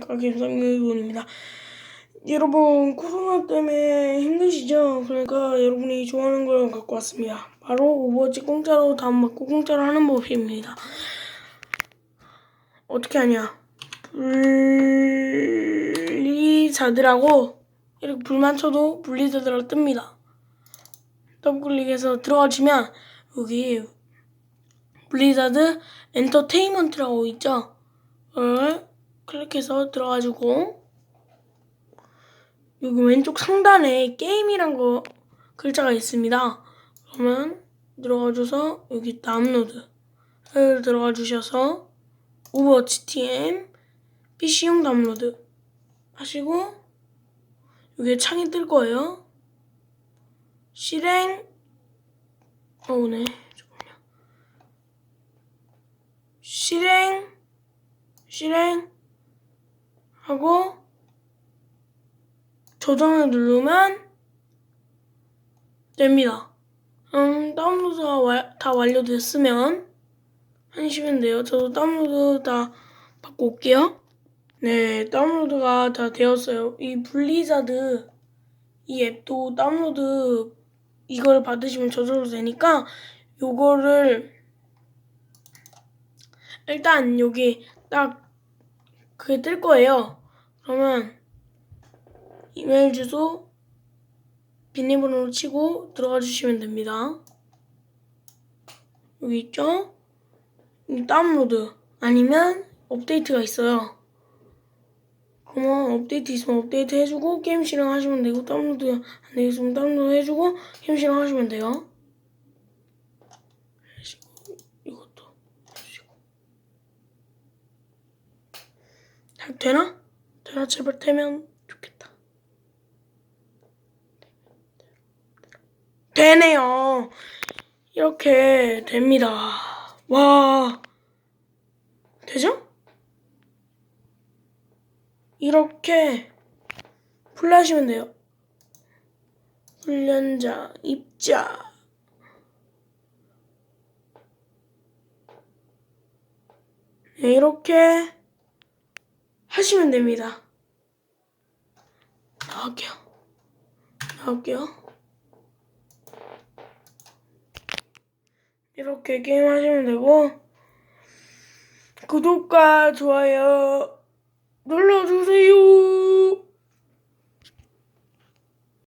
김상규입니다. 여러분 코로나 때문에 힘드시죠? 그러니까 여러분이 좋아하는 걸 갖고 왔습니다. 바로 오버워치 공짜로 다운받고 공짜로 하는 법입니다. 어떻게 하냐? 분리자들하고 이렇게 불만 쳐도 분리자들하고 뜹니다. 더블클릭해서 들어가시면 여기 블리자드 엔터테인먼트라고 있죠? 그걸 클릭해서 들어가지고 여기 왼쪽 상단에 게임이란 거 글자가 있습니다. 그러면 들어가줘서 여기 다운로드를 들어가 주셔서 오버워치 TM PC용 다운로드 하시고 여기 창이 뜰 거예요. 실행 어 오네 잠깐만요. 실행 실행 하고 저장을 누르면 됩니다. 음, 다운로드가 와- 다 완료됐으면 하시면 돼요. 저도 다운로드 다 받고 올게요. 네, 다운로드가 다 되었어요. 이 블리자드 이 앱도 다운로드 이걸 받으시면 저절로 되니까 요거를 일단 여기 딱 그게 뜰 거예요. 그러면 이메일 주소 비밀번호로 치고 들어가 주시면 됩니다. 여기 있죠? 이 다운로드 아니면 업데이트가 있어요. 그러면 업데이트 있으면 업데이트 해주고 게임 실행하시면 되고 다운로드 안 되겠으면 다운로드 해주고 게임 실행하시면 돼요. 하시고 이것도 해주시고 잘 되나? 되나 제발 되면 좋겠다. 되네요. 이렇게 됩니다. 와 되죠? 이렇게 플레이하시면 돼요. 훈련자 입자 네, 이렇게 하시면 됩니다. 나갈게요. 나갈게요. 이렇게 게임 하시면 되고 구독과 좋아요.